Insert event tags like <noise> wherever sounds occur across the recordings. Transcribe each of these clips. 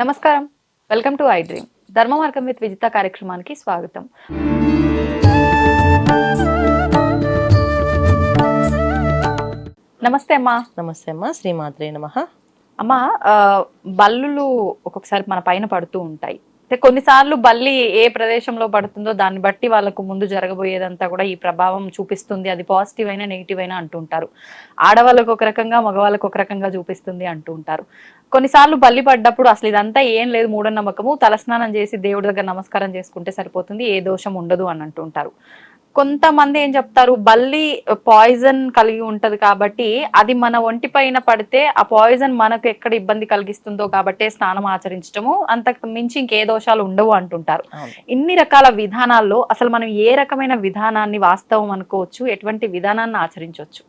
నమస్కారం. Welcome to I dream. ధర్మ మార్గం విత్ విజిత కార్యక్రమానికి స్వాగతం. నమస్తే అమ్మా. నమస్తే అమ్మా. శ్రీమాత్రే నమ. అమ్మా బల్లులు ఒక్కొక్కసారి మన పైన పడుతూ ఉంటాయి. అంటే కొన్నిసార్లు బల్లి ఏ ప్రదేశంలో పడుతుందో దాన్ని బట్టి వాళ్ళకు ముందు జరగబోయేదంతా కూడా ఈ ప్రభావం చూపిస్తుంది. అది పాజిటివ్ అయినా నెగిటివ్ అయినా అంటుంటారు ఆడవాళ్ళకు ఒక రకంగా మగవాళ్ళకు ఒక రకంగా చూపిస్తుంది అంటూ ఉంటారు. కొన్నిసార్లు బల్లి పడ్డప్పుడు అసలు ఇదంతా ఏం లేదు మూఢనమ్మకము. తలస్నానం చేసి దేవుడి దగ్గర నమస్కారం చేసుకుంటే సరిపోతుంది. ఏ దోషం ఉండదు అని అంటుంటారు కొంతమంది ఏం చెప్తారు బల్లి పాయిజన్ కలిగి ఉంటది కాబట్టి అది మన ఒంటి పైన పడితే ఆ పాయిజన్ మనకు ఎక్కడ ఇబ్బంది కలిగిస్తుందో కాబట్టి స్నానం ఆచరించడము అంతకు మించి ఇంకే దోషాలు ఉండవు అంటుంటారు. ఇన్ని రకాల విధానాల్లో అసలు మనం ఏ రకమైన విధానాన్ని వాస్తవం అనుకోవచ్చు ఎటువంటి విధానాన్ని ఆచరించవచ్చు?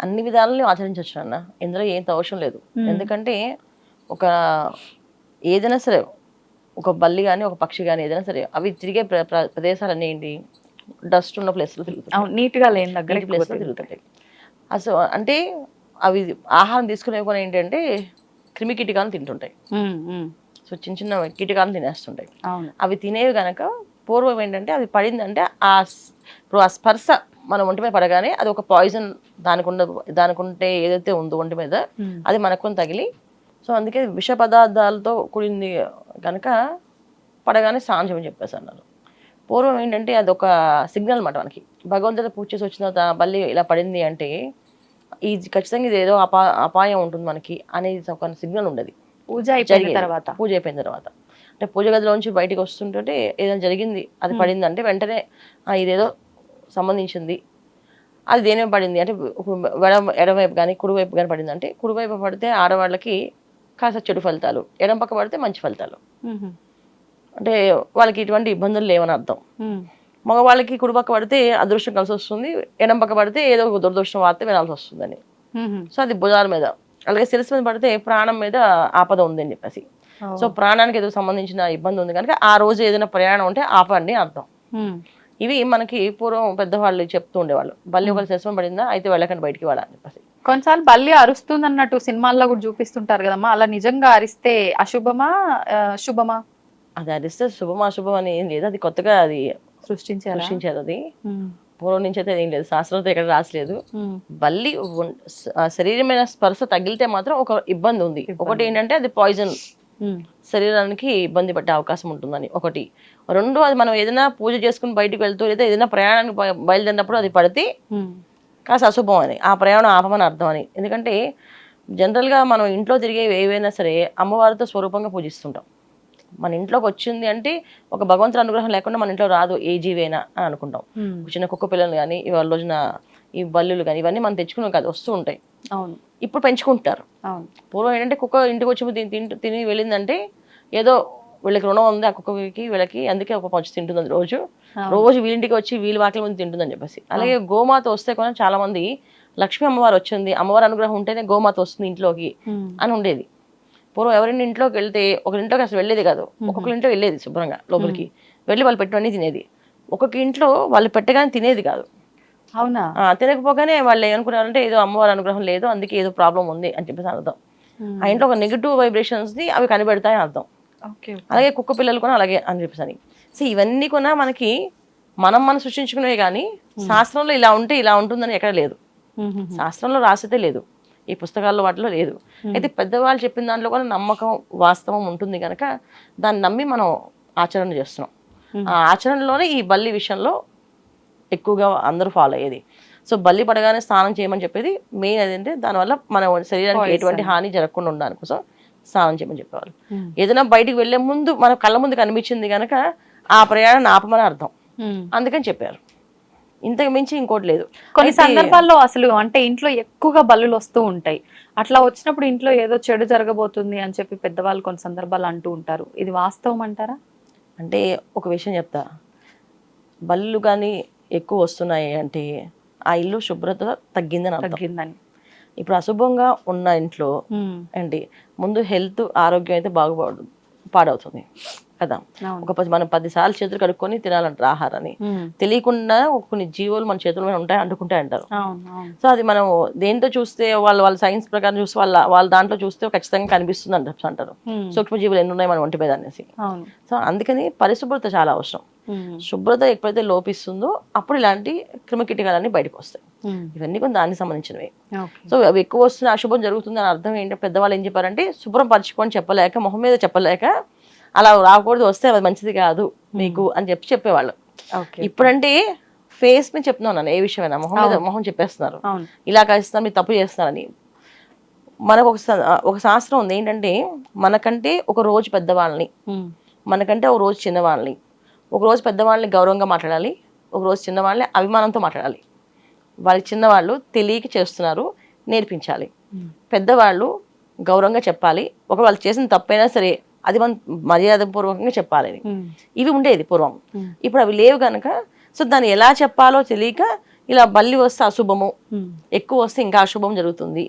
అన్ని విధాలను ఆచరించవచ్చు అన్న ఇందులో ఏం అవసరం లేదు. ఎందుకంటే ఒక ఏదైనా సరే ఒక బల్లి కానీ ఒక పక్షి కానీ ఏదైనా సరే అవి తిరిగే ప్ర- ప్ర- ప్రదేశాలన్నీ ఏంటి? డస్ట్ ఉన్న ప్లేస్లో తిరుగుతాయి అవును నీట్గా లేని దగ్గర ప్లేస్లో తిరుగుతాయి అసలు అంటే అవి ఆహారం తీసుకునే కూడా ఏంటంటే క్రిమి కీటకాలను తింటుంటాయి. సో చిన్న చిన్న కీటకాలను తినేస్తుంటాయి. అవి తినేవి కనుక పూర్వం ఏంటంటే అది పడిందంటే ఆ ఇప్పుడు ఆ స్పర్శ మన ఒంటి మీద పడగానే అది ఒక పాయిజన్ దానికి ఉన్న దానికి ఉంటే ఏదైతే ఉందో ఒంటి మీద. అది మనకు తగిలి సో అందుకే విష పదార్థాలతో కూడింది కనుక పడగానే స్నానం చేయమని చెప్పేసి అన్నారు. పూర్వం ఏంటంటే అది ఒక సిగ్నల్ అన్నమాట మనకి. భగవంతుడు పూజ చేసి వచ్చిన తర్వాత బల్లి ఇలా పడింది అంటే ఈ ఖచ్చితంగా ఇది ఏదో అపా అపాయం ఉంటుంది మనకి అనేది ఒక సిగ్నల్ ఉండదు. పూజ అయిపోయిన. తర్వాత. పూజ అయిపోయిన తర్వాత. అంటే పూజ గదిలోంచి బయటికి వస్తుంటే ఏదైనా జరిగింది అది పడింది అంటే వెంటనే "ఆ, ఇదేదో సంబంధించింది. అది దేని పడింది అంటే ఎడమ ఎడమవైపు కానీ కుడివైపు కానీ పడింది అంటే కుడివైపు పడితే ఆడవాళ్ళకి కాస్త చెడు ఫలితాలు ఎడమ పక్క పడితే మంచి ఫలితాలు. అంటే వాళ్ళకి ఇటువంటి ఇబ్బందులు లేవని అర్థం. మగవాళ్ళకి కుడి పక్క పడితే అదృష్టం కలిసి వస్తుంది ఎడమ పక్క పడితే ఏదో ఒక దురదృష్టం వార్త వినాల్సి వస్తుందని. సో అది భుజాల మీద. అలాగే శిరస్సు మీద పడితే ప్రాణం మీద ఆపద ఉందని చెప్పేసి. సో ప్రాణానికి ఏదో సంబంధించిన ఇబ్బంది ఉంది కనుక ఆ రోజు ఏదైనా ప్రయాణం ఉంటే ఆపండి అర్థం. ఇవి మనకి పూర్వం పెద్దవాళ్ళు చెప్తూ ఉండేవాళ్ళు. బల్లి ఒకరు శిరస్సు పడిందా? అయితే వెళ్ళకండి బయటికి వాళ్ళ అని చెప్పేసి. కొన్నిసార్లు బల్లి అరుస్తుంది అన్నట్టు సినిమాల్లో కూడా చూపిస్తుంటారు కదమ్మా. అలా నిజంగా అరిస్తే అశుభమా శుభమా? అది అరిస్తే శుభం అశుభం అని ఏం లేదు. అది కొత్తగా అది సృష్టించారా? సృష్టించారు అది. పూర్వం నుంచి అయితే ఏం లేదు. శాస్త్రంతో ఎక్కడ రాసలేదు. బల్లి శరీరమైన స్పర్శ తగిలితే మాత్రం ఒక ఇబ్బంది ఉంది. ఒకటి ఏంటంటే అది పాయిజన్. శరీరానికి ఇబ్బంది పడే అవకాశం ఉంటుందని ఒకటి. రెండు అది మనం ఏదైనా పూజ చేసుకుని బయటికి వెళ్తూ లేదా ఏదైనా ప్రయాణానికి బయ- బయలుదేరినప్పుడు అది పడితే. కాస్త అశుభం అని ఆ ప్రయాణం ఆపమని అర్థం అని. ఎందుకంటే జనరల్గా మనం ఇంట్లో తిరిగే ఏవైనా సరే అమ్మవారితో స్వరూపంగా పూజిస్తుంటాం. మన ఇంట్లోకి వచ్చింది అంటే ఒక భగవంతుడి అనుగ్రహం లేకుండా మన ఇంట్లో రాదు ఏ జీవైనా అని అనుకుంటాం. చిన్న కుక్క పిల్లలు కానీ ఇవాళ రోజున ఈ బల్లులు కానీ ఇవన్నీ మనం తెచ్చుకున్నాం కాదు వస్తూ ఉంటాయి. అవును. ఇప్పుడు పెంచుకుంటారు. అవును. పూర్వం ఏంటంటే కుక్క ఇంటికి వచ్చి తిని తింటూ- తిని వెళ్ళిందంటే ఏదో వీళ్ళకి రుణం ఉంది ఆ కుక్కకి వీళ్ళకి అందుకే ఒక పంచు తింటుంది రోజు. రోజు వీళ్ళింటికి వచ్చి వీళ్ళ వాకిల ముందు తింటుందని చెప్పేసి. అలాగే గోమాత వస్తే కూడా చాలా మంది లక్ష్మీ అమ్మవారు వచ్చింది అమ్మవారి అనుగ్రహం ఉంటేనే గోమాత వస్తుంది ఇంట్లోకి. అని ఉండేది. పూర్వం ఎవరైనా ఇంట్లోకి వెళ్తే ఒకరింట్లోకి అసలు వెళ్ళేది కాదు. ఒక్కొక్కరి ఇంట్లో వెళ్ళేది శుభ్రంగా లోపలికి. వెళ్ళి వాళ్ళు పెట్టినవన్నీ తినేది. ఒక్కొక్క ఇంట్లో వాళ్ళు పెట్టగానే తినేది కాదు. అవునా? తినకపోగానే వాళ్ళు ఏమనుకున్నారంటే ఏదో అమ్మవారి అనుగ్రహం లేదు అందుకే ఏదో ప్రాబ్లం ఉంది అని చెప్పేసి అర్థం. ఆ ఇంట్లో ఒక నెగిటివ్ వైబ్రేషన్స్ని అవి కనిపెడతాయని అర్థం. అలాగే కుక్క పిల్లలు కూడా అలాగే అని చెప్పేసి సో ఇవన్నీ కూడా మనకి మనం మనం సృష్టించుకునేవి కానీ శాస్త్రంలో ఇలా ఉంటే ఇలా ఉంటుందని ఎక్కడ లేదు. శాస్త్రంలో రాసితే లేదు. ఈ పుస్తకాల్లో వాటిలో లేదు. అయితే పెద్దవాళ్ళు చెప్పిన దాంట్లో కూడా నమ్మకం వాస్తవం ఉంటుంది కనుక దాన్ని నమ్మి మనం ఆచరణ చేస్తున్నాం. ఆ ఆచరణలోనే ఈ బల్లి విషయంలో ఎక్కువగా అందరూ ఫాలో అయ్యేది. సో బల్లి పడగానే స్నానం చేయమని చెప్పేది మెయిన్ అదేంటే దానివల్ల మన శరీరానికి ఎటువంటి హాని జరగకుండా ఉండడానికి కోసం స్నానం చేయమని చెప్పేవాళ్ళు. ఏదైనా బయటికి వెళ్ళే ముందు మన కళ్ళ ముందు కనిపించింది కనుక ఆ ప్రయాణం ఆపమని అర్థం. అందుకని చెప్పారు. ఇంతకు మించి ఇంకోటి లేదు. కొన్ని సందర్భాల్లో అసలు అంటే ఇంట్లో ఎక్కువగా బల్లులు వస్తూ ఉంటాయి. అట్లా వచ్చినప్పుడు ఇంట్లో ఏదో చెడు జరగబోతుంది అని చెప్పి పెద్దవాళ్ళు కొన్ని సందర్భాలు అంటూ ఉంటారు. ఇది వాస్తవం అంటారా? అంటే ఒక విషయం చెప్తా. బల్లు కానీ ఎక్కువ వస్తున్నాయి అంటే ఆ ఇల్లు శుభ్రత తగ్గిందని తగ్గిందని. ఇప్పుడు అశుభంగా ఉన్న ఇంట్లో. ఏంటి ముందు హెల్త్ ఆరోగ్యం అయితే బాగుపడు పాడవుతుంది. కదా. ఒక పది మనం పది సార్లు చేతులు కడుక్కొని తినాలంటారు ఆహారాన్ని. తెలియకుండా కొన్ని జీవులు మన చేతుల మీద ఉంటాయి అంటుకుంటాయి అంటారు. సో అది మనం దేంతో చూస్తే వాళ్ళ వాళ్ళ సైన్స్ ప్రకారం చూస్తే వాళ్ళ వాళ్ళ దాంట్లో చూస్తే ఖచ్చితంగా కనిపిస్తుంది అంట అంటారు. ఉమ్. సూక్ష్మజీవులు ఎన్ని ఉన్నాయి మన ఒంటి మీద అనేసి. సో అందుకని పరిశుభ్రత చాలా అవసరం. శుభ్రత ఎప్పుడైతే లోపిస్తుందో అప్పుడు ఇలాంటి క్రిమికీటకాలన్నీ బయటకు వస్తాయి. ఇవన్నీ కొన్ని దానికి సంబంధించినవి. సో అవి ఎక్కువ వస్తున్న అశుభం జరుగుతుంది అని అర్థం ఏంటంటే పెద్దవాళ్ళు ఏం చెప్పారంటే శుభ్రం పరచుకొని చెప్పలేక మొహం మీద చెప్పలేక అలా రాకూడదు వస్తే అది మంచిది కాదు మీకు అని చెప్పి చెప్పేవాళ్ళు. ఇప్పుడంటే ఫేస్ మీద చెప్తున్నాను నేను ఏ విషయమైనా మొహం మీద మొహం చెప్పేస్తున్నారు. ఇలా కలిస్తున్నారు మీరు తప్పు చేస్తున్నారని. మనకు ఒక ఒక శాస్త్రం ఉంది ఏంటంటే మనకంటే ఒక రోజు పెద్దవాళ్ళని. మనకంటే ఒక రోజు చిన్నవాళ్ళని ఒక రోజు పెద్దవాళ్ళని గౌరవంగా మాట్లాడాలి ఒక రోజు చిన్నవాళ్ళని అభిమానంతో మాట్లాడాలి. వాళ్ళకి చిన్నవాళ్ళు తెలియక చేస్తున్నారు నేర్పించాలి. పెద్దవాళ్ళు గౌరవంగా చెప్పాలి. ఒక వాళ్ళు చేసిన తప్పైనా సరే అది మనం మర్యాదపూర్వకంగా చెప్పాలి. ఇవి ఉండేది పూర్వం. ఇప్పుడు అవి లేవు కనుక సో దాన్ని ఎలా చెప్పాలో తెలియక ఇలా బల్లి వస్తే అశుభము. ఎక్కువ వస్తే ఇంకా అశుభం జరుగుతుంది.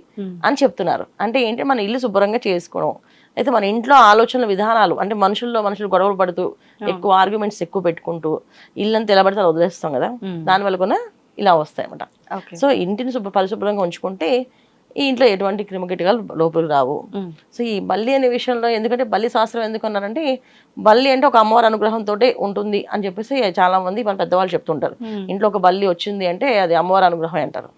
అని చెప్తున్నారు అంటే ఏంటి మన ఇల్లు శుభ్రంగా చేసుకోవడం అయితే మన ఇంట్లో ఆలోచనల విధానాలు అంటే మనుషుల్లో మనుషులు గొడవలు పడుతూ ఎక్కువ ఆర్గ్యుమెంట్స్ ఎక్కువ పెట్టుకుంటూ ఇల్లంతా ఎలా పడితే వదిలేస్తాం కదా. దానివల్ల కూడా ఇలా వస్తాయి అన్నమాట ఓకే సో ఇంటిని శుభ్ర పరిశుభ్రంగా ఉంచుకుంటే ఈ ఇంట్లో ఎటువంటి క్రిమికీటకాలు లోపలికి రావు. సో ఈ బల్లి అనే విషయంలో ఎందుకంటే బల్లి శాస్త్రం ఎందుకు అన్నారంటే బల్లి అంటే ఒక అమ్మవారి అనుగ్రహంతో ఉంటుంది అని చెప్పేసి చాలా మంది మన పెద్దవాళ్ళు చెప్తుంటారు. ఇంట్లో ఒక బల్లి వచ్చింది అంటే అది అమ్మవారి అనుగ్రహం అంటారు.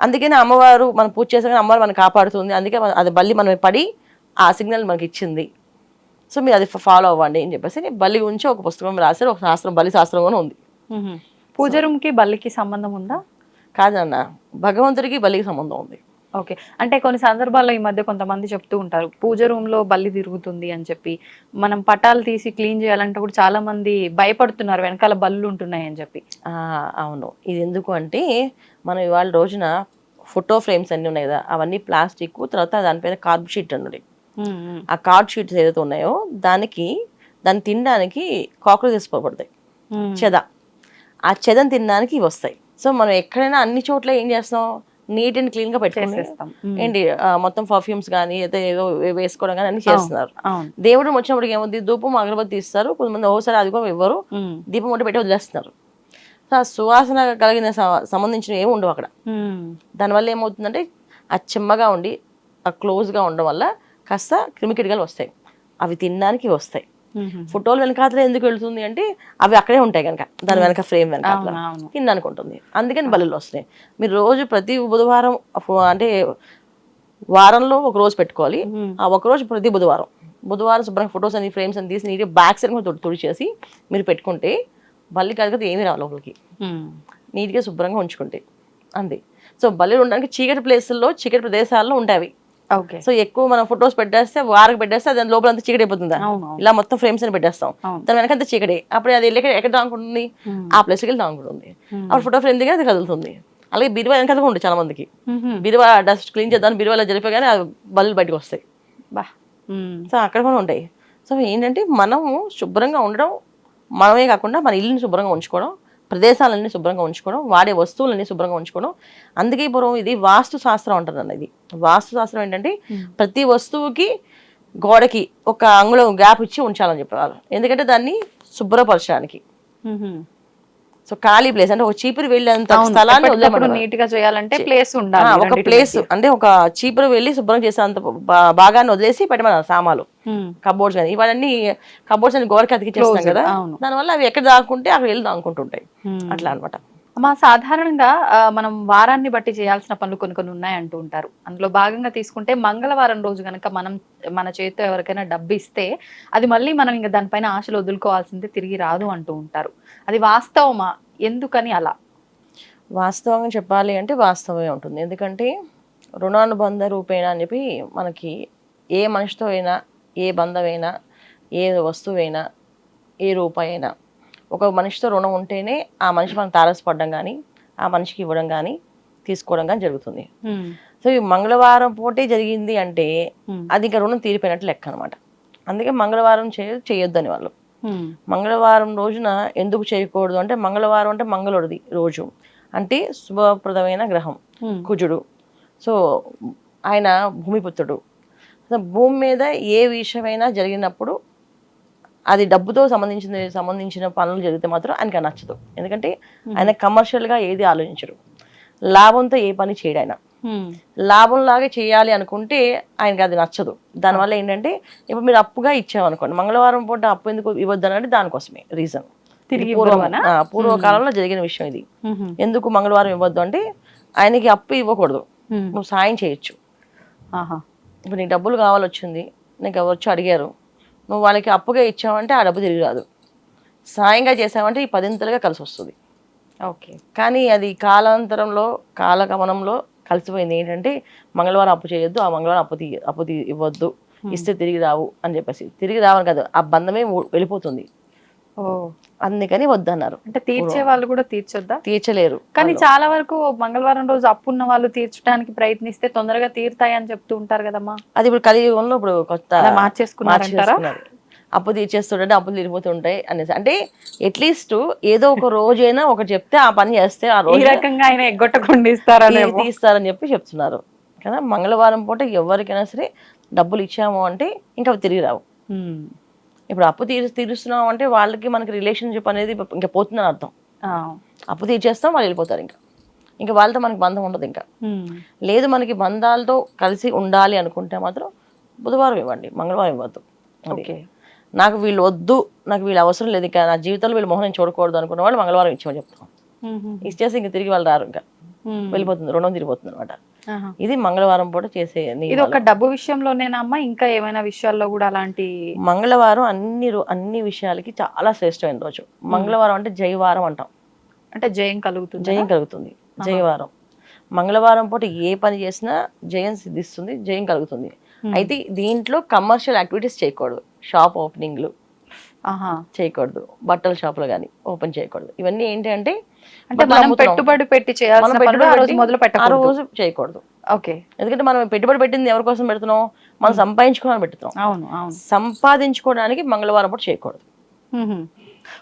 అందుకని అమ్మవారు మనం పూజ చేసాక అమ్మవారు మనం కాపాడుతుంది. అందుకే అది బల్లి మనం పడి ఆ సిగ్నల్ మనకి ఇచ్చింది. సో మీరు అది ఫాలో అవ్వండి అని చెప్పేసి బల్లి గురించి ఒక పుస్తకం రాశారు. ఒక శాస్త్రం బలి శాస్త్రం కూడా ఉంది. పూజ రూమ్కి బల్లికి సంబంధం ఉందా? కాదన్న భగవంతుడికి బలికి సంబంధం ఉంది. ఓకే. అంటే కొన్ని సందర్భాల్లో ఈ మధ్య కొంతమంది చెప్తూ ఉంటారు పూజ రూమ్లో బల్లి తిరుగుతుంది అని చెప్పి. మనం పటాలు తీసి క్లీన్ చేయాలంటే కూడా చాలా మంది భయపడుతున్నారు వెనకాల బల్లు ఉంటున్నాయి అని చెప్పి. ఆ, అవును. ఇది ఎందుకు అంటే మనం ఇవాళ రోజున ఫోటో ఫ్రేమ్స్ అన్నీ ఉన్నాయి కదా అవన్నీ ప్లాస్టిక్ తర్వాత దానిపైన కార్బ్ షీట్ అన్నది. ఆ కార్డ్ షీట్స్ ఏదైతే ఉన్నాయో దానికి దాన్ని తినడానికి కాక్రోచెస్ పడతాయి ఉమ్. చెద. ఆ చెదని తినడానికి ఇవి వస్తాయి. సో మనం ఎక్కడైనా అన్ని చోట్ల ఏం చేస్తాం నీట్ అండ్ క్లీన్గా ఉమ్. ఏంటి మొత్తం పర్ఫ్యూమ్స్ కానీ అయితే ఏదో వేసుకోవడం కానీ అన్ని చేస్తున్నారు దేవుడు వచ్చినప్పటికి ఏమవుతుంది ధూపం అగరబత్తి ఇస్తారు కొంతమంది ఓసారి అది కూడా ఇవ్వరు. దీపం ఒకటి పెట్టి వదిలేస్తున్నారు సువాసన కలిగిన సంబంధించిన ఏమి ఉండవు అక్కడ. దానివల్ల ఏమవుతుందంటే ఆ చెమ్మగా ఉండి ఆ క్లోజ్గా ఉండడం వల్ల కాస్త క్రిమికిటకాలు వస్తాయి అవి తినడానికి వస్తాయి. ఫోటోలు వెనకాతల ఎందుకు వెళ్తుంది అంటే అవి అక్కడే ఉంటాయి కనుక దాని వెనక ఫ్రేమ్ వెనకాతల. అవును తినడానికి ఉంటుంది అందుకని బలులు వస్తాయి మీరు రోజు ప్రతి బుధవారం అంటే వారంలో ఒక రోజు పెట్టుకోవాలి. ఆ ఒక రోజు ప్రతి బుధవారం. బుధవారం శుభ్రంగా ఫొటోస్ అన్ని ఫ్రేమ్స్ అని తీసి నీట్గా బ్యాక్ సైడ్ కూడా తుడి తుడిచేసి మీరు పెట్టుకుంటే బల్లి కాదు ఏమీ రావు లోపలికి. ఉమ్. నీట్గా శుభ్రంగా ఉంచుకుంటే. అంతే. సో బల్లీలు ఉండడానికి చీకటి ప్లేసుల్లో చీకటి ప్రదేశాల్లో ఉంటాయి సో ఎక్కువ మనం ఫొటోస్ పెట్టేస్తే వారికి పెట్టేస్తే దాని లోపల అంతా చీకటి అయిపోతుంది. ఇలా మొత్తం ఫ్రేమ్స్ అని పెట్టేస్తాం. దాని వెనక అంతా చీకటి అప్పుడు అది వెళ్ళి ఎక్కడ దాంకుంటుంది. ఆ ప్లేస్కి వెళ్ళి దాంకుంటుంది. అప్పుడు ఫోటో ఫ్రేమ్ దగ్గర అది కదులుతుంది అలాగే బిరువా వెనకాల కూడా ఉంటుంది చాలా మందికి. బిరువా డస్ట్ క్లీన్ చేద్దాం బిరువాలో జరిపోగానే బల్లు బయటకు వస్తాయి బా. సో అక్కడ కూడా ఉంటాయి సో ఏంటంటే మనము శుభ్రంగా ఉండడం మనమే కాకుండా మన ఇల్లుని శుభ్రంగా ఉంచుకోవడం ప్రదేశాలన్నీ శుభ్రంగా ఉంచుకోవడం వాడే వస్తువులన్నీ శుభ్రంగా ఉంచుకోవడం అందుకే పూర్వం ఇది వాస్తు శాస్త్రం అంటారు ఇది వాస్తు శాస్త్రం ఏంటంటే. ప్రతి వస్తువుకి గోడకి ఒక అంగుళం గ్యాప్ ఇచ్చి ఉంచాలని చెప్పేవారు ఎందుకంటే దాన్ని శుభ్రపరచడానికి. సో ఖాళీ ప్లేస్ అంటే ఒక చీపురు వెళ్ళేంత. స్థలాన్ని. నీట్గా చేయాలంటే ప్లేస్ ఉండాలి ఒక ప్లేస్. అంటే ఒక చీపురు వెళ్ళి శుభ్రం చేసేంత భాగాన్ని వదిలేసి పెట్టమన్నారు సామాలు. కబోర్డ్స్ కానీ ఇవన్నీ కబోర్డ్స్ అని గోడకి అతికిచ్చేస్తాం కదా. దానివల్ల అవి ఎక్కడ దాక్కుంటే అక్కడ వెళ్ళి దాక్కుంటుంటాయి. అట్లా అన్నమాట మా సాధారణంగా మనం వారాన్ని బట్టి చేయాల్సిన పనులు కొన్ని కొన్ని ఉన్నాయి అంటూ ఉంటారు అందులో భాగంగా తీసుకుంటే మంగళవారం రోజు కనుక మనం మన చేతితో ఎవరికైనా డబ్బు ఇస్తే అది మళ్ళీ మనం ఇంకా దానిపైన ఆశలు వదులుకోవాల్సిందే తిరిగి రాదు అంటూ ఉంటారు అది వాస్తవమా ఎందుకని అలా వాస్తవంగా చెప్పాలి అంటే వాస్తవమే ఉంటుంది ఎందుకంటే రుణానుబంధ రూపేణ అని చెప్పి మనకి ఏ మనిషితో అయినా ఏ బంధమైనా ఏ వస్తువైనా ఏ రూపాయి అయినా ఒక మనిషితో రుణం ఉంటేనే ఆ మనిషి మనం తారసపడడం కానీ ఆ మనిషికి ఇవ్వడం కానీ తీసుకోవడం కానీ జరుగుతుంది. సో ఈ మంగళవారం పూటే జరిగింది అంటే. అది ఇంకా రుణం తీరిపోయినట్టు లెక్క అనమాట అందుకే మంగళవారం చేయ చేయొద్దని వాళ్ళు. మంగళవారం రోజున ఎందుకు చేయకూడదు? అంటే మంగళవారం అంటే మంగళుడిది రోజు. అంటే శుభప్రదమైన గ్రహం. కుజుడు. సో ఆయన భూమిపుత్రుడు. భూమి మీద ఏ విషయమైనా జరిగినప్పుడు అది డబ్బుతో సంబంధించిన సంబంధించిన పనులు జరిగితే మాత్రం ఆయనకి నచ్చదు. ఎందుకంటే ఆయన కమర్షియల్గా ఏది ఆలోచించరు లాభంతో ఏ పని చేయడు ఆయన. లాభంలాగా చేయాలి అనుకుంటే ఆయనకి అది నచ్చదు. దానివల్ల ఏంటంటే ఇప్పుడు మీరు అప్పుగా ఇచ్చామనుకోండి మంగళవారం పూట అప్పు ఎందుకు ఇవ్వద్దు అంటే దానికోసమే రీజన్ పూర్వకాలంలో జరిగిన విషయం ఇది. ఎందుకు మంగళవారం ఇవ్వద్దు అంటే ఆయనకి అప్పు ఇవ్వకూడదు. నువ్వు సాయం చేయొచ్చు. ఆహా. ఇప్పుడు నీకు డబ్బులు కావాలి వచ్చింది నీకు ఎవరు వచ్చి అడిగారు నువ్వు వాళ్ళకి అప్పుగా ఇచ్చావంటే ఆ డబ్బు తిరిగి రాదు. సాయంగా చేసావంటే ఈ పదింతలుగా కలిసి వస్తుంది ఓకే. కానీ అది కాలాంతరంలో కాలగమనంలో కలిసిపోయింది. ఏంటంటే మంగళవారం అప్పు చేయొద్దు ఆ మంగళవారం అప్పు తీ అప్పు తీ ఇవ్వద్దు. ఇస్తే తిరిగి రావు అని చెప్పేసి. తిరిగి రావని కాదు ఆ బంధమే వెళ్ళిపోతుంది. అందుకని వద్దన్నారు. అంటే తీర్చే వాళ్ళు కూడా తీర్చొద్దా? తీర్చలేరు. కానీ చాలా వరకు మంగళవారం రోజు అప్పున్న వాళ్ళు తీర్చడానికి ప్రయత్నిస్తే తొందరగా తీరుతాయి అని చెప్తూ ఉంటారు కదమ్మా. అది ఇప్పుడు కలియుగంలో ఇప్పుడు కొత్త మార్చేసుకున్నారు. అప్పు తీర్చేస్తుంటే అప్పులు తీరిపోతుంటాయి అనేసి. అంటే అట్లీస్ట్ ఏదో ఒక రోజైనా ఒకటి చెప్తే ఆ పని చేస్తే ఆ రోజు రకంగా ఆయన ఎగ్గొట్టకుండా ఇస్తారని తీస్తారని చెప్పి చెప్తున్నారు. కదా మంగళవారం పూట ఎవరికైనా సరే డబ్బులు ఇచ్చాము అంటే ఇంకా అవి తిరిగి రావు. ఇప్పుడు అప్పు తీరు తీరుస్తున్నాం అంటే వాళ్ళకి మనకి రిలేషన్షిప్ అనేది ఇంకా పోతుందని అర్థం. అప్పు తీర్చేస్తాం వాళ్ళు వెళ్ళిపోతారు ఇంకా. ఇంకా వాళ్ళతో మనకి బంధం ఉండదు ఇంకా. లేదు మనకి బంధాలతో కలిసి ఉండాలి అనుకుంటే మాత్రం బుధవారం ఇవ్వండి మంగళవారం ఇవ్వద్దు. ఓకే. నాకు వీళ్ళు వద్దు నాకు వీళ్ళు అవసరం లేదు ఇంకా నా జీవితంలో వీళ్ళు మొహం నేను చూడకూడదు అనుకున్న వాళ్ళు మంగళవారం ఇచ్చామని చెప్తాం. ఇచ్చేసి ఇంక తిరిగి వాళ్ళు రారు ఇంకా. వెళ్ళిపోతుంది రుణం తిరిగిపోతుంది అనమాట ఇది మంగళవారం పూట చేసే ఇది. ఒక డబ్బు విషయంలోనేనా అమ్మా? ఇంకా ఏమైనా విషయాల్లో కూడా అలాంటి మంగళవారం అన్ని అన్ని విషయాలకి చాలా శ్రేష్టమైన రోజు. మంగళవారం అంటే జయవారం అంటాం. అంటే జయం కలుగుతుంది? జయం కలుగుతుంది. జయవారం మంగళవారం పూట ఏ పని చేసినా జయం సిద్ధిస్తుంది జయం కలుగుతుంది. అయితే దీంట్లో కమర్షియల్ యాక్టివిటీస్ చేయకూడదు. షాప్ ఓపెనింగ్లు చేయకూడదు. బట్టల షాపులు కానీ ఓపెన్ చేయకూడదు. ఇవన్నీ ఏంటి అంటే మనం. పెట్టుబడి పెట్టి చేయాల్సిన పెట్టుబడి ఆ రోజు పెట్టి మొదలు ఆ పెట్టకూడదు. రోజు చేయకూడదు. ఓకే. ఎందుకంటే మనం పెట్టుబడి పెట్టింది ఎవరి కోసం పెడుతున్నాం? మనం సంపాదించుకోవడానికి పెడుతున్నాం. అవును సంపాదించుకోవడానికి మంగళవారం పూట చేయకూడదు.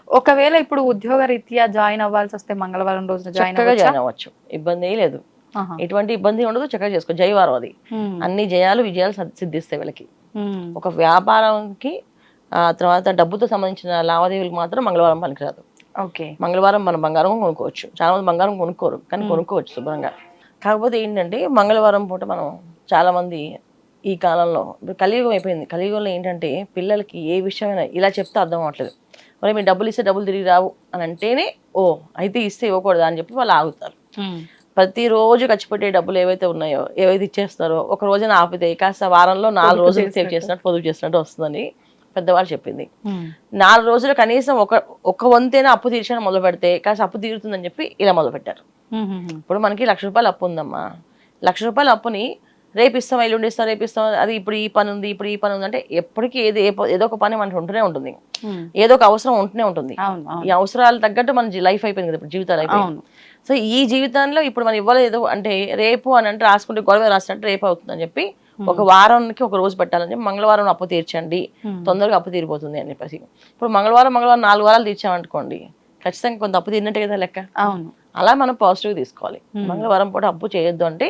ఒకవేళ ఇప్పుడు ఉద్యోగ రీత్యా జాయిన్ అవ్వాల్సి వస్తే మంగళవారం రోజున జాయిన్ జాయిన్ అవ్వచ్చు. ఇబ్బంది లేదు. ఎటువంటి ఇబ్బంది ఉండదు చక్కగా చేసుకో. జయవారం అది. అన్ని జయాలు విజయాలు సద్- సిద్ధిస్తాయి వీళ్ళకి. ఒక వ్యాపారంకి ఆ తర్వాత డబ్బుతో సంబంధించిన లావాదేవీలకు మాత్రం మంగళవారం పనికిరాదు. ఓకే. మంగళవారం మనం బంగారం కొనుక్కోవచ్చు. చాలా మంది బంగారం కొనుక్కోరు కానీ కొనుక్కోవచ్చు శుభ్రంగా. కాకపోతే ఏంటంటే మంగళవారం పూట మనం చాలా మంది ఈ కాలంలో ఇప్పుడు కలియుగం అయిపోయింది. కలియుగంలో ఏంటంటే పిల్లలకి ఏ విషయమైనా ఇలా చెప్తే అర్థం అవ్వట్లేదు. మరి మీరు డబ్బులు ఇస్తే డబ్బులు తిరిగి రావు అని అంటేనే ఓ అయితే ఇస్తే ఇవ్వకూడదు అని చెప్పి వాళ్ళు ఆగుతారు. ప్రతిరోజు ఖర్చు పెట్టే డబ్బులు ఏవైతే ఉన్నాయో ఏవైతే ఇచ్చేస్తారో ఒక రోజున ఆపితే కాస్త వారంలో నాలుగు రోజులు సేవ్ చేసినట్టు. పొదుపు చేసినట్టు వస్తుందని పెద్దవాళ్ళు చెప్పింది. నాలుగు రోజులు కనీసం ఒక ఒక వంతైనా అప్పు తీర్చడం మొదలు పెడితే కాస్త అప్పు తీరుతుందని చెప్పి ఇలా మొదలు పెట్టారు. ఇప్పుడు మనకి లక్ష రూపాయలు అప్పు ఉందమ్మా. లక్ష రూపాయల అప్పుని రేపు ఇస్తాం ఎల్లుండి ఇస్తాం రేపు ఇస్తాం అది ఇప్పుడు ఈ పని ఉంది ఇప్పుడు ఈ పని ఉంది అంటే ఎప్పటికీ ఏది ఏదో ఒక పని మనకి ఉంటూనే ఉంటుంది. ఏదో ఒక అవసరం ఉంటూనే ఉంటుంది. ఈ అవసరాలు తగ్గట్టు మన లైఫ్ అయిపోయింది కదా ఇప్పుడు జీవితాలు అయిపోయింది సో ఈ జీవితంలో ఇప్పుడు మనం ఇవ్వలేదు అంటే రేపు అని అంటే రాసుకుంటే గొడవ రాసినట్టు రేపు అవుతుందని చెప్పి ఒక వారానికి ఒక రోజు పెట్టాలని చెప్పి మంగళవారం అప్పు తీర్చండి. తొందరగా అప్పు తీరిపోతుంది అని చెప్పేసి. ఇప్పుడు మంగళవారం మంగళవారం నాలుగు వారాలు తీర్చామనుకోండి ఖచ్చితంగా కొంత అప్పు తీరినట్టే కదా లెక్క. అవును. అలా మనం పాజిటివ్ తీసుకోవాలి. మంగళవారం పూట అప్పు చేయొద్దు అంటే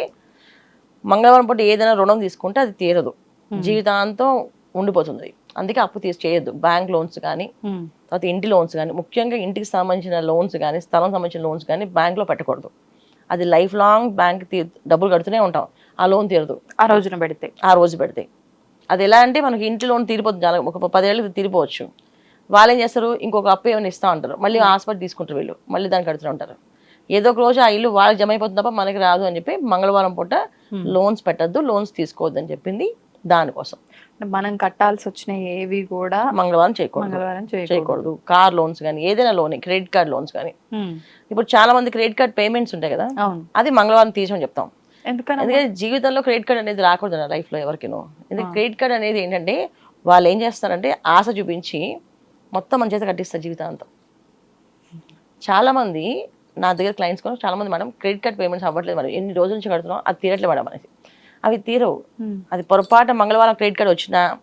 మంగళవారం పూట ఏదైనా రుణం తీసుకుంటే అది తీరదు. జీవితాంతం ఉండిపోతుంది. అందుకే అప్పు తీసి చేయొద్దు. బ్యాంక్ లోన్స్ కానీ. తర్వాత ఇంటి లోన్స్ కానీ ముఖ్యంగా ఇంటికి సంబంధించిన లోన్స్ కానీ స్థలం సంబంధించిన లోన్స్ కానీ బ్యాంక్లో పెట్టకూడదు. అది లైఫ్ లాంగ్ బ్యాంక్ తీ డబ్బులు కడుతూనే ఉంటాం. ఆ లోన్ తీరదు. ఆ రోజున పెడితే. ఆ రోజు పెడితే. అది ఎలా అంటే మనకి ఇంటి లోన్ తీరిపోతుంది. ఒక పదేళ్ళు తీరిపోవచ్చు. వాళ్ళు ఏం చేస్తారు? ఇంకొక అప్పు ఏమైనా ఇస్తా ఉంటారు. మళ్ళీ హాస్పిటల్ తీసుకుంటారు వీళ్ళు. మళ్ళీ దాన్ని కడుతూ ఉంటారు. ఏదో ఒక రోజు ఆ ఇల్లు వాళ్ళకి జమ అయిపోతుంది తప్ప మనకి రాదు అని చెప్పి మంగళవారం పూట లోన్స్ పెట్టద్దు. లోన్స్ తీసుకోవద్దు అని చెప్పింది దానికోసం. మనం కట్టాల్సి వచ్చిన ఏవి కూడా మంగళవారం చేయకూడదు. మంగళవారం చేయకూడదు. కార్ లోన్స్ కానీ ఏదైనా లోన్ క్రెడిట్ కార్డ్ లోన్స్ కానీ. ఇప్పుడు చాలా మంది క్రెడిట్ కార్డ్ పేమెంట్స్ ఉంటాయి కదా? అది మంగళవారం తీర్చమని చెప్తాం. ఎందుకంటే జీవితంలో క్రెడిట్ కార్డ్ అనేది రాకూడదు నా లైఫ్లో ఎవరికినో. ఎందుకంటే క్రెడిట్ కార్డ్ అనేది ఏంటంటే వాళ్ళు ఏం చేస్తారంటే ఆశ చూపించి మొత్తం మన చేత కట్టిస్తారు జీవితాంతం చాలా మంది నా దగ్గర క్లయింట్స్ కూడా చాలా మంది మేడం క్రెడిట్ కార్డ్ పేమెంట్స్ అవ్వట్లేదు మేడం. ఎన్ని రోజుల నుంచి కడుతున్నాం అది తీరట్లేదు మేడం అనేసి. అవి తీరవు. అది పొరపాటు మంగళవారం క్రెడిట్ కార్డ్ వచ్చినా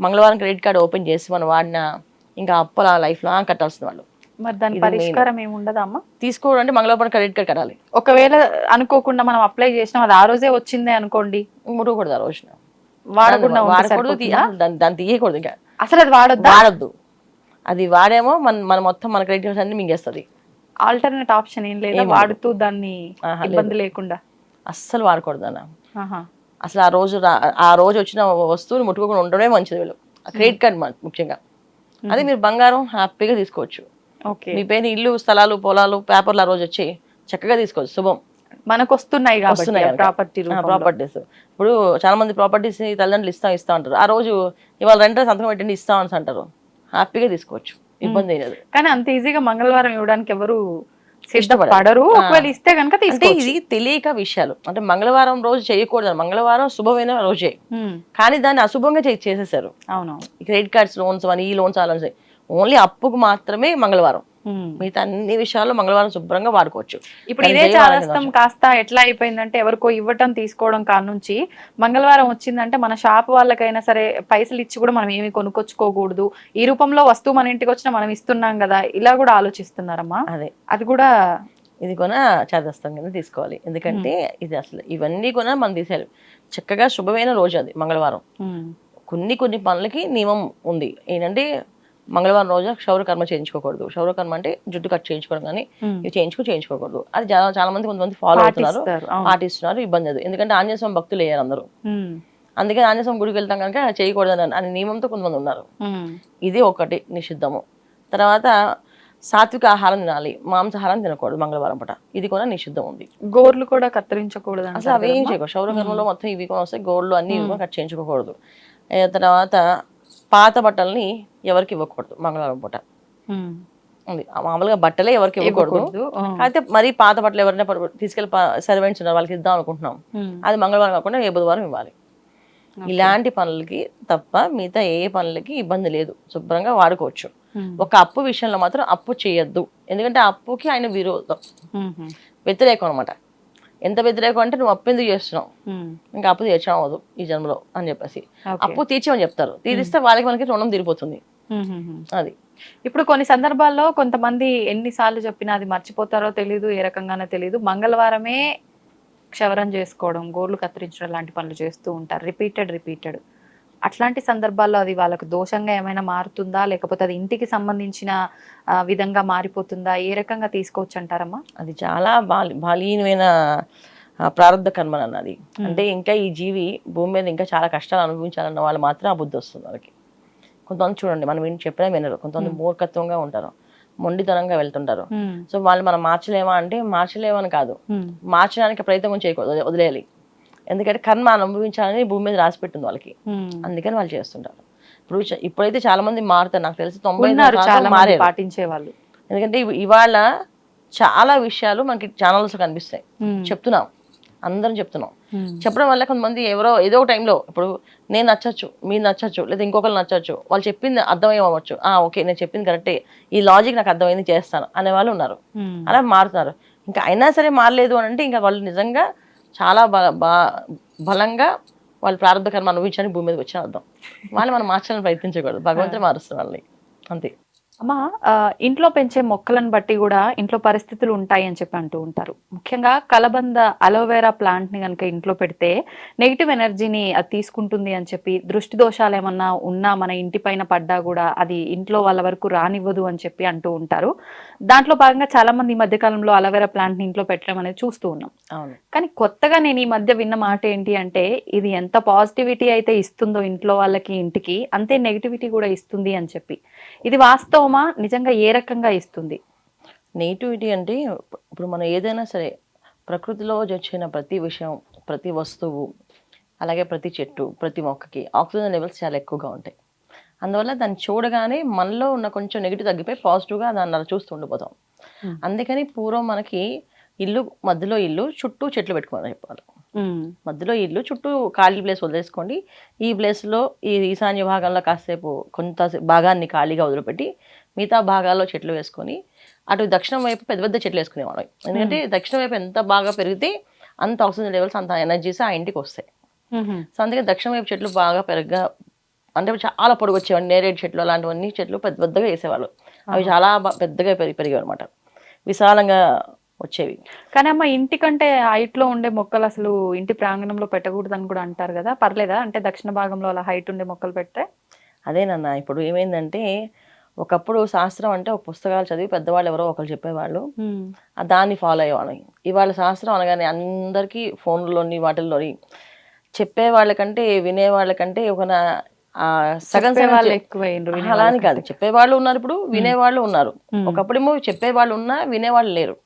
మంగళవారం క్రెడిట్ కార్డ్ ఓపెన్ చేసి మనం వాడినా ఇంకా అప్పల లైఫ్ లాంగ్ కట్టాల్సిన వాళ్ళు. మరి దాని. పరిష్కారం ఏమి ఉండదా అమ్మా? తీసుకోవడం అంటే మంగళవారం క్రెడిట్ కార్డ్ కట్టాలి. ఒకవేళ అనుకోకుండా మనం అప్లై చేసినాం అది ఆ రోజే వచ్చిందే అనుకోండి. ముట్టకూడదు ఆ రోజున. వాడకుండా వాడకూడదు? దాన్ని తీయకూడదు ఇంకా. అసలు అది వాడొద్దా? వాడద్దు. అది వాడేమో మన మన మొత్తం మన క్రెడిట్ కార్డ్స్ అన్ని మింగేస్తుంది. ఆల్టర్నేట్ ఆప్షన్ ఏం లేదా. వాడుతూ దాన్ని ఇబ్బంది లేకుండా. అస్సలు వాడకూడదు అన్న. అసలు ఆ రోజు ఆ రోజు వచ్చిన వస్తువుని ముట్టుకోకుండా ఉండడమే మంచిది వీళ్ళు. క్రెడిట్ కార్డ్ ముఖ్యంగా. అదే మీరు బంగారం హ్యాపీగా తీసుకోవచ్చు. ఓకే. మీ పైన ఇల్లు స్థలాలు పొలాలు పేపర్లు ఆ రోజు వచ్చి చక్కగా తీసుకోవచ్చు. శుభం. మనకు వస్తున్నాయి. ప్రాపర్టీ ప్రాపర్టీస్ ఇప్పుడు చాలా మంది ప్రాపర్టీస్ తల్లిదండ్రులు ఇస్తా ఇస్తా ఉంటారు ఆ రోజు ఇవాళ రెంటో సంతకం పెట్టండి ఇస్తా అని అంటారు. హ్యాపీగా తీసుకోవచ్చు. ఇబ్బంది లేదు. కానీ అంత ఈజీగా మంగళవారం ఇవ్వడానికి ఎవరు. సిద్ధపడరు. ఒకవేళ ఇస్తే కనుక అంటే ఇది తెలియక విషయాలు. అంటే మంగళవారం రోజు చేయకూడదు మంగళవారం శుభమైన రోజే. కానీ దాన్ని అశుభంగా చేసేసారు అవును క్రెడిట్ కార్డ్స్ లోన్స్ అని ఈ లోన్స్ ఆ లోన్స్ ఓన్లీ అప్పుకు మాత్రమే మంగళవారం. మిగతా అన్ని విషయాల్లో మంగళవారం శుభ్రంగా వాడుకోవచ్చు. ఇప్పుడు ఇదే చాదస్తం కాస్త ఎట్లా అయిపోయిందంటే ఎవరికో ఇవ్వటం తీసుకోవడం కాడ నుంచి మంగళవారం వచ్చిందంటే మన షాప్ వాళ్ళకైనా సరే పైసలు ఇచ్చి కూడా మనం ఏమి కొనుక్కొచ్చుకోకూడదు. ఈ రూపంలో వస్తువు మన ఇంటికి వచ్చినా మనం ఇస్తున్నాం కదా ఇలా కూడా ఆలోచిస్తున్నారమ్మా? అదే. అది కూడా ఇది కొన చేదస్తం కింద తీసుకోవాలి. ఎందుకంటే ఇది అసలు ఇవన్నీ కూడా మనం తీసేయాలి. చక్కగా శుభమైన రోజు అది మంగళవారం. ఉమ్, కొన్ని కొన్ని పనులకి నియమం ఉంది. ఏంటంటే మంగళవారం రోజు క్షౌర కర్మ చేయించుకోకూడదు. క్షౌర కర్మ అంటే జుట్టు కట్ చేయించుకోవడం కానీ. ఇవి చేయించుకో చేయించుకోకూడదు. అది చాలా మంది కొంతమంది ఫాలో అవుతున్నారు. పాటిస్తున్నారు ఇబ్బంది లేదు. ఎందుకంటే ఆంజనేయ స్వామి భక్తులు అయ్యారు అందరూ. అందుకని ఆంజనేయ స్వామి గుడికి వెళ్తాం కనుక చేయకూడదని అనే నియమంతో కొంతమంది ఉన్నారు. ఇది ఒకటి నిషిద్ధము. తర్వాత సాత్విక ఆహారం తినాలి మాంసాహారం తినకూడదు మంగళవారం పూట. ఇది కూడా నిషిద్ధం ఉంది. గోర్లు కూడా కత్తిరించకూడదు అసలు అవి ఏం? చేయకూడదు. శౌరకర్మలో మొత్తం ఇవి కూడా వస్తాయి గోల్డ్ అన్ని కట్ చేయించుకోకూడదు. తర్వాత పాత బట్టల్ని ఎవరికి ఇవ్వకూడదు మంగళవారం పూట. ఉంది మామూలుగా బట్టలే ఎవరికి ఇవ్వకూడదు. అయితే మరీ పాత బట్టలు ఎవరైనా తీసుకెళ్ళి సర్వెంట్స్ ఉన్నారు వాళ్ళకి ఇద్దాం అనుకుంటున్నాం. అది మంగళవారం కాకుండా ఏ బుధవారం ఇవ్వాలి. ఇలాంటి పనులకి తప్ప మిగతా ఏ పనులకి ఇబ్బంది లేదు. శుభ్రంగా వాడుకోవచ్చు. ఒక అప్పు విషయంలో మాత్రం అప్పు చేయొద్దు. ఎందుకంటే అప్పుకి ఆయన విరోధం. వ్యతిరేకం అనమాట ఎంత వ్యతిరేకం అంటే నువ్వు అప్పు ఎందుకు చేస్తున్నావు? ఇంకా అప్పు తీర్చడం అవ్వదు ఈ జన్మలో అని చెప్పేసి. అప్పు తీర్చమని చెప్తారు. తీరిస్తే వాళ్ళకి మనకి రుణం తీరిపోతుంది. అది. ఇప్పుడు కొన్ని సందర్భాల్లో కొంతమంది ఎన్నిసార్లు చెప్పినా అది మర్చిపోతారో తెలియదు ఏ రకంగానో తెలియదు మంగళవారమే క్షవరం చేసుకోవడం గోర్లు కత్తిరించడం లాంటి పనులు చేస్తూ ఉంటారు. Repeated repeated. అట్లాంటి సందర్భాల్లో అది వాళ్ళకు దోషంగా ఏమైనా మారుతుందా? లేకపోతే అది ఇంటికి సంబంధించిన విధంగా మారిపోతుందా? ఏ రకంగా తీసుకోవచ్చు అంటారమ్మా అది చాలా బాలి బాలీనమైన ఆ, ప్రారంధ కర్మ అన్నది అంటే ఇంకా ఈ జీవి భూమి మీద ఇంకా చాలా కష్టాలు అనుభవించాలన్న వాళ్ళు మాత్రం ఆ బుద్ధి వస్తుంది వాళ్ళకి. కొంతమంది చూడండి మనం ఏంటి చెప్పినా వినరు. కొంతమంది మూర్ఖత్వంగా ఉంటారు. మొండితనంగా వెళ్తుంటారు. సో వాళ్ళు మనం మార్చలేమా అంటే మార్చలేమని కాదు. మార్చడానికి ప్రయత్నం చేయకూడదు. వదిలే- వదిలేయాలి. ఎందుకంటే కర్మ అనుభవించాలని భూమి మీద రాసి పెట్టింది వాళ్ళకి. అందుకని వాళ్ళు చేస్తుంటారు. ఇప్పుడు ఇప్పుడైతే చాలా మంది మారుతారు. నాకు తెలిసి తొంభై మారారు. పాటించే వాళ్ళు ఎందుకంటే ఇవ- ఇవాళ చాలా విషయాలు మనకి ఛానల్స్ కనిపిస్తాయి. చెప్తున్నాం. అందరం చెప్తున్నాం. చెప్పడం వల్ల కొంతమంది ఎవరో ఏదో ఒక టైంలో ఇప్పుడు నేను నచ్చచ్చు మీరు నచ్చచ్చు లేదా ఇంకొకరు నచ్చచ్చు వాళ్ళు చెప్పింది అర్థమయ్యవచ్చు ఆ ఓకే నేను చెప్పింది కరెక్టే. ఈ లాజిక్ నాకు అర్థమైంది చేస్తాను అనే వాళ్ళు ఉన్నారు. అలా మారుతున్నారు. ఇంకా అయినా సరే మారలేదు అని అంటే ఇంకా వాళ్ళు నిజంగా చాలా బ బా- బలంగా వాళ్ళు ప్రారంభ కర్మ అనుభవించడానికి భూమి మీదకి వచ్చిన అర్థం. వాళ్ళు మనం మార్చాలని ప్రయత్నించకూడదు. భగవంతుడు మారుస్తారు వాళ్ళని. అంతే. అమ్మా ఇంట్లో పెంచే మొక్కలను బట్టి కూడా ఇంట్లో పరిస్థితులు ఉంటాయి అని చెప్పి అంటూ ఉంటారు. ముఖ్యంగా కలబంద అలోవెరా ప్లాంట్ని కనుక ఇంట్లో పెడితే నెగిటివ్ ఎనర్జీని అది తీసుకుంటుంది అని చెప్పి దృష్టి దోషాలు ఏమన్నా ఉన్నా మన ఇంటి పైన పడ్డా కూడా అది ఇంట్లో వాళ్ళ వరకు రానివ్వదు అని చెప్పి అంటూ ఉంటారు. దాంట్లో భాగంగా చాలా మంది ఈ మధ్య కాలంలో అలోవెరా ప్లాంట్ని ఇంట్లో పెట్టడం అనేది చూస్తూ ఉన్నాం. కానీ కొత్తగా నేను ఈ మధ్య విన్న మాట ఏంటి అంటే ఇది ఎంత పాజిటివిటీ అయితే ఇస్తుందో ఇంట్లో వాళ్ళకి ఇంటికి అంతే నెగిటివిటీ కూడా ఇస్తుంది అని చెప్పి. ఇది వాస్తవమా? నిజంగా ఏ రకంగా ఇస్తుంది? నెగిటివిటీ అంటే ఇప్పుడు మనం ఏదైనా సరే ప్రకృతిలో వచ్చిన ప్రతి విషయం ప్రతి వస్తువు అలాగే ప్రతి చెట్టు ప్రతి మొక్కకి ఆక్సిజన్ లెవెల్స్ చాలా ఎక్కువగా ఉంటాయి. అందువల్ల దాన్ని చూడగానే మనలో ఉన్న కొంచెం నెగిటివ్ తగ్గిపోయి పాజిటివ్గా దాన్ని అలా చూస్తూ ఉండిపోతాం. అందుకని పూర్వం మనకి ఇల్లు మధ్యలో ఇల్లు చుట్టూ చెట్లు పెట్టుకోమని చెప్పాలి. మధ్యలో ఇల్లు చుట్టూ ఖాళీ ప్లేస్ వదిలేసుకోండి. ఈ ప్లేస్లో ఈ ఈశాన్య భాగంలో కాసేపు కొంత భాగాన్ని ఖాళీగా వదిలిపెట్టి మిగతా భాగాల్లో చెట్లు వేసుకొని అటు దక్షిణం వైపు పెద్ద పెద్ద చెట్లు వేసుకునేవాళ్ళం. ఎందుకంటే దక్షిణం వైపు ఎంత బాగా పెరిగితే అంత ఆక్సిజన్ లెవెల్స్ అంత ఎనర్జీస్ ఆ ఇంటికి వస్తాయి. సో అందుకే దక్షిణ వైపు చెట్లు బాగా పెరగ్గా అంటే చాలా పొడుగు వచ్చేవాడి నేరేడు చెట్లు అలాంటివన్నీ చెట్లు పెద్ద పెద్దగా వేసేవాళ్ళు. అవి చాలా పెద్దగా పెరిగి పెరిగాయి అనమాట విశాలంగా వచ్చేవి. కానీ అమ్మ ఇంటికంటే హైట్లో ఉండే మొక్కలు అసలు ఇంటి ప్రాంగణంలో పెట్టకూడదు అని కూడా అంటారు కదా. పర్లేదా? అంటే దక్షిణ భాగంలో అలా హైట్ ఉండే మొక్కలు పెడితే? అదేనన్న ఇప్పుడు ఏమైందంటే ఒకప్పుడు శాస్త్రం అంటే ఒక పుస్తకాలు చదివి పెద్దవాళ్ళు ఎవరో ఒకరు చెప్పేవాళ్ళు. దాన్ని ఫాలో అయ్యేవాళ్ళం. ఇవాళ శాస్త్రం అనగానే అందరికీ ఫోన్లోని వాటిల్లోని చెప్పే వాళ్ళకంటే వినే వాళ్ళకంటే ఒక సగం సగం వాళ్ళు చె- ఎక్కువైండ్రు ఆహా, అలా అని కాదు చెప్పేవాళ్ళు ఉన్నారు ఇప్పుడు వినేవాళ్ళు ఉన్నారు. ఒకప్పుడేమో చెప్పేవాళ్ళు ఉన్నా వినేవాళ్ళు లేరు.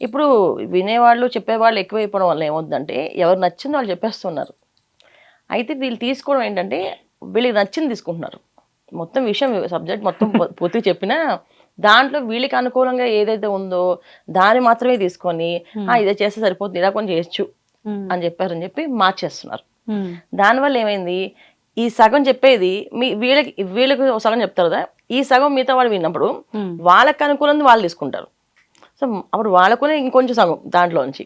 ఇప్పుడు వినేవాళ్ళు చెప్పేవాళ్ళు ఎక్కువైపోవడం వల్ల ఏమవుతుందంటే ఎవరు నచ్చింది వాళ్ళు చెప్పేస్తున్నారు అయితే వీళ్ళు తీసుకోవడం ఏంటంటే వీళ్ళకి నచ్చింది తీసుకుంటున్నారు మొత్తం విషయం సబ్జెక్ట్ మొత్తం పూ- <laughs> పూర్తిగా చెప్పినా దాంట్లో వీళ్ళకి అనుకూలంగా ఏదైతే ఉందో దాన్ని మాత్రమే తీసుకొని "ఆ, ఇదే చేస్తే సరిపోతుంది ఇలా కొంచెం చేయొచ్చు. అని చెప్పారని చెప్పి మార్చేస్తున్నారు. దానివల్ల ఏమైంది ఈ సగం చెప్పేది మీ వీళ్ళకి వీళ్ళకి సగం చెప్తారు కదా ఈ సగం మిగతా వాళ్ళు విన్నప్పుడు. వాళ్ళకి అనుకూలంగా వాళ్ళు తీసుకుంటారు సో అప్పుడు వాళ్ళకునే ఇంకొంచెం సగం దాంట్లోంచి.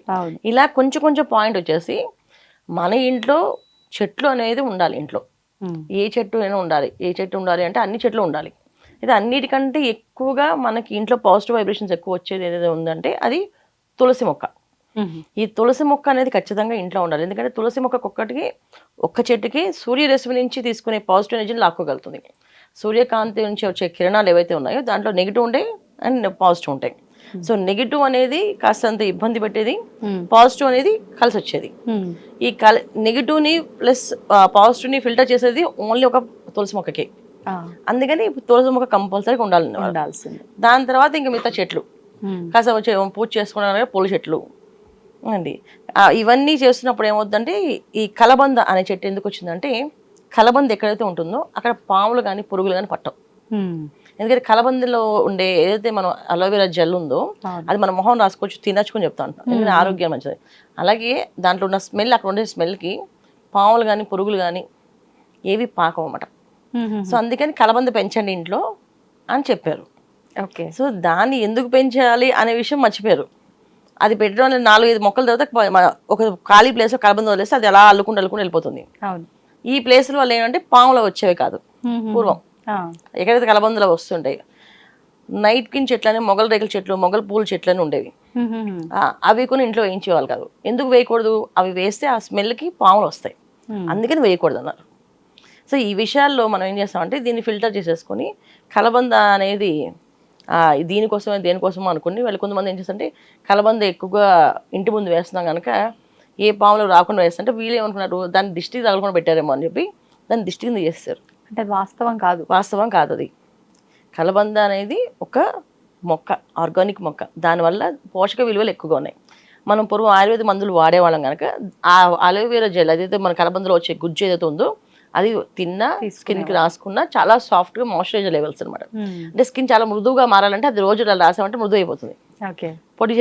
ఇలా కొంచెం కొంచెం పాయింట్ వచ్చేసి మన ఇంట్లో చెట్లు అనేది ఉండాలి ఇంట్లో. ఏ చెట్టు అయినా ఉండాలి. ఏ చెట్టు ఉండాలి అంటే అన్ని చెట్లు ఉండాలి. ఇది అన్నిటికంటే ఎక్కువగా మనకి ఇంట్లో పాజిటివ్ వైబ్రేషన్స్ ఎక్కువ వచ్చేది ఏదైతే ఉందంటే అది తులసి మొక్క. ఈ తులసి మొక్క అనేది ఖచ్చితంగా ఇంట్లో ఉండాలి. ఎందుకంటే తులసి మొక్క ఒక్కటికి ఒక్క చెట్టుకి సూర్యరశ్మి నుంచి తీసుకునే పాజిటివ్ ఎనర్జీని లాక్కోగలుగుతుంది. సూర్యకాంతి నుంచి వచ్చే కిరణాలు ఏవైతే ఉన్నాయో దాంట్లో నెగిటివ్ ఉంటాయి అండ్ పాజిటివ్ ఉంటాయి. సో నెగిటివ్ అనేది కాస్తంత ఇబ్బంది పెట్టేది. పాజిటివ్ అనేది కలిసి వచ్చేది ఉమ్. ఈ కల నెగిటివ్ని ప్లస్ పాజిటివ్ని ఫిల్టర్ చేసేది ఓన్లీ ఒక తులసి మొక్కకి. అందుకని తులసి మొక్క కంపల్సరీగా ఉండాలి ఉండాల్సింది. దాని తర్వాత ఇంకా మిగతా చెట్లు. కాస్త వచ్చే పూజ చేసుకున్నాను పూల చెట్లు. అండి. ఇవన్నీ చేస్తున్నప్పుడు ఏమవుతుందంటే ఈ కలబంద అనే చెట్టు ఎందుకు వచ్చిందంటే కలబంద ఎక్కడైతే ఉంటుందో అక్కడ పాములు కానీ పురుగులు కానీ పట్టవు. ఎందుకంటే కలబందలో ఉండే ఏదైతే మనం అలోవెరా జెల్ ఉందో. అది మన మొహం రాసుకోవచ్చు తినచ్చు అని చెప్తా ఉంటాం ఎందుకంటే ఆరోగ్యం మంచిది. అలాగే దాంట్లో ఉన్న స్మెల్ అక్కడ ఉండే స్మెల్కి పాములు కానీ పురుగులు కానీ ఏవి పాకం అన్నమాట. సో అందుకని కలబంద పెంచండి ఇంట్లో అని చెప్పారు. ఓకే. సో దాన్ని ఎందుకు పెంచాలి అనే విషయం మర్చిపోయారు. అది పెట్టడం వల్ల నాలుగు ఐదు మొక్కల తర్వాత ఒక ఖాళీ ప్లేస్ కలబంద వదిలేస్తే అది అలా అల్లుకుంటూ అల్లుకుంటూ వెళ్ళిపోతుంది. ఈ ప్లేస్ల వల్ల ఏంటంటే పాములు వచ్చేవి కాదు. పూర్వం. ఎక్కడైతే కలబందలు వస్తుంటాయి నైట్ కిన్ చెట్లు అని మొగల రేకుల చెట్లు మొగల పూల చెట్లు అని ఉండేవి అవి కొన్ని ఇంట్లో వేయించేవాళ్ళు కాదు. ఎందుకు వేయకూడదు? అవి వేస్తే ఆ స్మెల్కి పాములు వస్తాయి. అందుకని వేయకూడదు అన్నారు సో ఈ విషయాల్లో మనం ఏం చేస్తామంటే దీన్ని ఫిల్టర్ చేసేసుకొని కలబంద అనేది దీనికోసమే దేనికోసమో అనుకుని వాళ్ళు కొంతమంది ఏం చేస్తారంటే కలబంద ఎక్కువగా ఇంటి ముందు వేస్తున్నాం కనుక ఏ పాములు రాకుండా వేస్తుంటే వీళ్ళు ఏమనుకున్నారు దాన్ని దిష్టికి తగలకుండా పెట్టారేమో అని చెప్పి దాన్ని దిష్టి కింద చేస్తారు అంటే వాస్తవం కాదు. వాస్తవం కాదు అది. కలబంద అనేది ఒక మొక్క ఆర్గానిక్ మొక్క. దానివల్ల పోషక విలువలు ఎక్కువగా ఉన్నాయి. మనం పూర్వం ఆయుర్వేద మందులు వాడేవాళ్ళం కనుక ఆ అలోవేరా జెల్ అదైతే మన కలబందలో వచ్చే గుజ్జు ఏదైతే ఉందో అది తిన్నా స్కిన్కి రాసుకున్నా చాలా సాఫ్ట్గా మాయిశ్చరైజర్ లెవెల్స్ అనమాట. అంటే స్కిన్ చాలా మృదువుగా మారాలంటే అది రోజు అలా రాసామంటే మృదు అయిపోతుంది. పొడి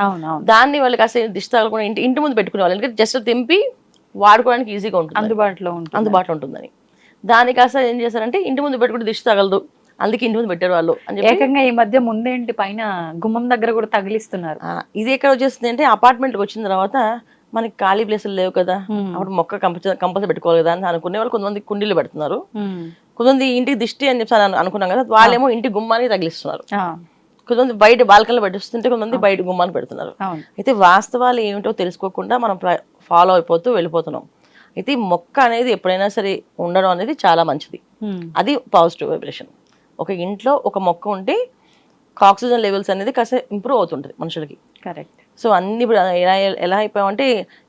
అవును అవును దాన్ని వాళ్ళు కాస్త దిష్టి తగలకుండా ఇంటి ఇంటి ముందు పెట్టుకునే వాళ్ళు ఎందుకంటే జస్ట్ తెంపి వాడుకోవడానికి ఈజీగా ఉంటుంది అందుబాటులో ఉంటుంది. అందుబాటులో ఉంటుందని. దాని కాస్త ఏం చేశారంటే ఇంటి ముందు పెట్టుకుంటే దిష్టి తగలదు. అందుకే ఇంటి ముందు పెట్టారు వాళ్ళు అని ఏకంగా ఈ మధ్య ముందేంటి పైన గుమ్మం దగ్గర కూడా తగిలిస్తున్నారు. ఇది ఎక్కడ వచ్చేస్తుంది అంటే అపార్ట్మెంట్కి వచ్చిన తర్వాత మనకి ఖాళీ ప్లేసులు లేవు కదా. అప్పుడు మొక్క కంపల్సరీ కంపల్సరీ పెట్టుకోవాలి కదా అని అనుకునే వాళ్ళు కొంతమంది కుండీలు పెడుతున్నారు. కొంతమంది ఇంటికి దిష్టి అని చెప్పి అను- అనుకున్నాం కదా వాళ్ళేమో ఇంటి గుమ్మానికి తగిలిస్తున్నారు. కొంతమంది బయట బాల్కనీలో పెట్టిస్తుంటే కొంతమంది బయట గుమ్మాన్ని పెడుతున్నారు. అయితే వాస్తవాలు ఏమిటో తెలుసుకోకుండా మనం ఫాలో అయిపోతూ వెళ్ళిపోతున్నాం. అయితే ఈ మొక్క అనేది ఎప్పుడైనా సరే ఉండడం అనేది చాలా మంచిది. అది పాజిటివ్ వైబ్రేషన్. ఒక ఇంట్లో ఒక మొక్క ఉంటే ఆక్సిజన్ లెవెల్స్ అనేది కాస్త ఇంప్రూవ్ అవుతుంటుంది మనుషులకి. కరెక్ట్. సో అన్ని ఇప్పుడు ఎలా ఎలా అయిపోయామంటే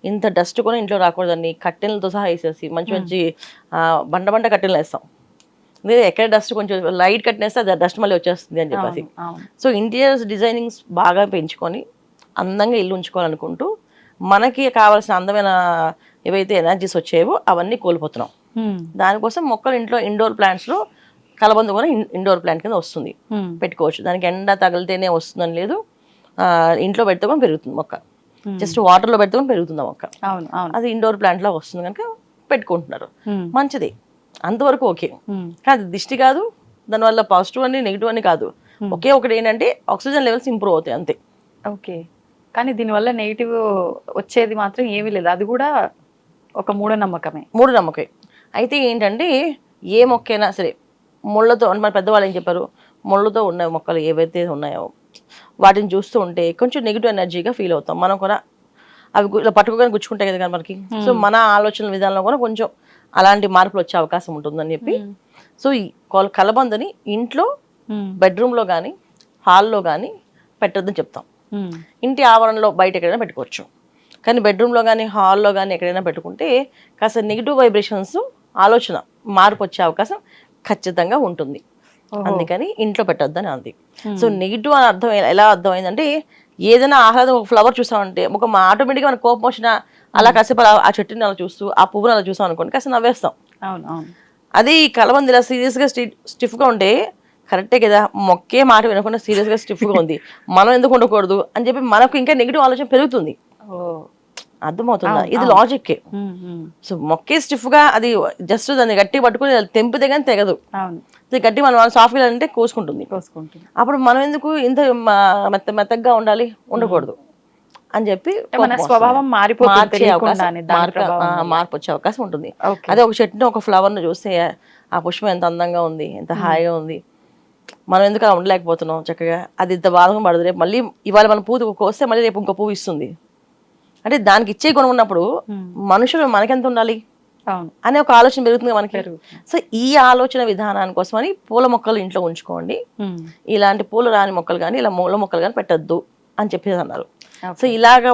ఇంత డస్ట్ కూడా ఇంట్లో రాకూడదని కట్టెలతో సహా వేసేసి మంచి మంచి బండ బండ కట్టెలు వేస్తాం. ఎక్కడ డస్ట్ కొంచెం లైట్ కట్టేస్తే అది డస్ట్ మళ్ళీ వచ్చేస్తుంది అని చెప్పేసి. సో ఇంటీరియర్స్ డిజైనింగ్స్ బాగా పెంచుకొని అందంగా ఇల్లు ఉంచుకోవాలనుకుంటూ మనకి కావాల్సిన అందమైన ఏవైతే ఎనర్జీస్ వచ్చాయో అవన్నీ కోల్పోతున్నాం. దానికోసం మొక్కలు ఇంట్లో ఇండోర్ ప్లాంట్స్లో కలబంద కూడా ఇండోర్ ప్లాంట్ కింద వస్తుంది. పెట్టుకోవచ్చు. దానికి ఎండ తగిలితేనే వస్తుందని లేదు. ఇంట్లో పెడితే కూడా పెరుగుతుంది మొక్క. జస్ట్ వాటర్లో పెడితే కూడా పెరుగుతుంది మొక్క. అది ఇండోర్ ప్లాంట్లో వస్తుంది కనుక పెట్టుకుంటున్నారు. మంచిది. అంతవరకు ఓకే. కానీ దిష్టి కాదు దానివల్ల పాజిటివ్ అని నెగిటివ్ అని కాదు. ఒకే ఒకటి ఏంటంటే ఆక్సిజన్ లెవెల్స్ ఇంప్రూవ్ అవుతాయి అంతే. ఓకే. కానీ దీనివల్ల నెగిటివ్ వచ్చేది మాత్రం ఏమీ లేదు. అది కూడా ఒక మూఢనమ్మకమే. మూడు నమ్మకం అయితే ఏంటంటే ఏ మొక్కైనా సరే ముళ్ళతో అంటే మన పెద్దవాళ్ళు ఏం చెప్పారు? ముళ్ళతో ఉన్న మొక్కలు ఏవైతే ఉన్నాయో వాటిని చూస్తూ ఉంటే కొంచెం నెగిటివ్ ఎనర్జీగా ఫీల్ అవుతాం. మనం కూడా అవి ఇలా పట్టుకోగానే గుచ్చుకుంటాయి కదా మనకి. సో మన ఆలోచన విధానంలో కూడా కొంచెం అలాంటి మార్పులు వచ్చే అవకాశం ఉంటుందని చెప్పి. సో ఈ కొల- కలబందని ఇంట్లో బెడ్రూమ్లో కానీ హాల్లో కానీ పెట్టొద్దని చెప్తాం. ఇంటి ఆవరణలో బయట ఎక్కడైనా పెట్టుకోవచ్చు. కానీ బెడ్రూమ్లో కానీ హాల్లో కానీ ఎక్కడైనా పెట్టుకుంటే కాస్త నెగిటివ్ వైబ్రేషన్స్ ఆలోచన మార్పు వచ్చే అవకాశం ఖచ్చితంగా ఉంటుంది. అందుకని ఇంట్లో పెట్టొద్దని అంది. సో నెగిటివ్ అని అర్థం ఎలా అర్థమైందంటే ఏదైనా ఆహ్లాదం ఒక ఫ్లవర్ చూసామంటే ఒక ఆటోమేటిక్గా మన కోపం వచ్చినా అలా కాసేపు అలా ఆ చెట్టుని అలా చూస్తూ ఆ పువ్వుని అలా చూసాం అనుకోండి కాస్త నవ్వేస్తాం. అదే ఈ కలబంది ఇలా సీరియస్గా స్టి స్టిఫ్గా ఉంటే కరెక్టే కదా మొక్కే మాట వినకుండా సీరియస్గా స్టిఫ్గా ఉంది. మనం ఎందుకు ఉండకూడదు అని చెప్పి మనకు ఇంకా నెగిటివ్ ఆలోచన పెరుగుతుంది. అర్థమవుతుందా? ఇది ఉమ్, సో మొక్కే స్టిఫ్గా అది జస్ట్ దాన్ని గట్టి పట్టుకుని తెంపితే కానీ తెగదు. గట్టి మనం సాఫ్ట్వేర్ అంటే కోసుకుంటుంది. కోసుకుంటుంది. అప్పుడు మనం ఎందుకు ఇంత మెత్త మెత్తగా ఉండాలి? ఉండకూడదు. అని చెప్పి మన స్వభావం. మారిపోతుంది మార్పు వచ్చే అవకాశం ఉంటుంది. అదే ఒక చెట్టుని ఒక ఫ్లవర్ని చూస్తే ఆ పుష్పం ఎంత అందంగా ఉంది ఎంత హాయిగా ఉంది. మనం ఎందుకు అలా ఉండలేకపోతున్నాం చక్కగా? అది ఇంత బాధగా పడదు. రేపు మళ్ళీ ఇవాళ మన పువ్వు కోస్తే మళ్ళీ రేపు ఇంకో పువ్వు ఇస్తుంది. అంటే దానికి ఇచ్చే గుణం ఉన్నప్పుడు మనుషులు మనకెంత ఉండాలి? అనే ఒక ఆలోచన పెరుగుతుంది మనకి. సో ఈ ఆలోచన విధానాని కోసమని పూల మొక్కలు ఇంట్లో ఉంచుకోండి. ఇలాంటి పూలు రాని మొక్కలు కానీ ఇలా మూల మొక్కలు కానీ పెట్టద్దు అని చెప్పేసి అన్నారు. సో ఇలాగా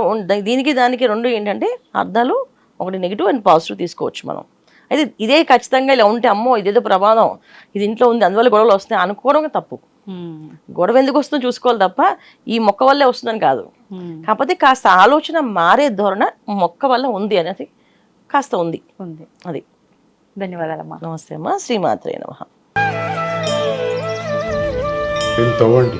దీనికి దానికి రెండు ఏంటంటే అర్థాలు ఒకటి నెగిటివ్ అండ్ పాజిటివ్ తీసుకోవచ్చు మనం. అయితే ఇదే ఖచ్చితంగా ఇలా ఉంటే అమ్మో ఇదేదో ప్రమాదం. ఇది ఇంట్లో ఉంది అందువల్ల గొడవలు వస్తాయి అనుకోవడం తప్పు. గొడవ ఎందుకు వస్తుందో చూసుకోవాలి తప్ప ఈ మొక్క వల్లే వస్తుందని కాదు. కాకపోతే కాస్త ఆలోచన మారే ధోరణ మొక్క వల్ల ఉంది అనేది కాస్త ఉంది. ఉంది. అది. ధన్యవాదాలమ్మా నమస్తే అమ్మా. శ్రీమాత్రే నమః. తవ్వండి.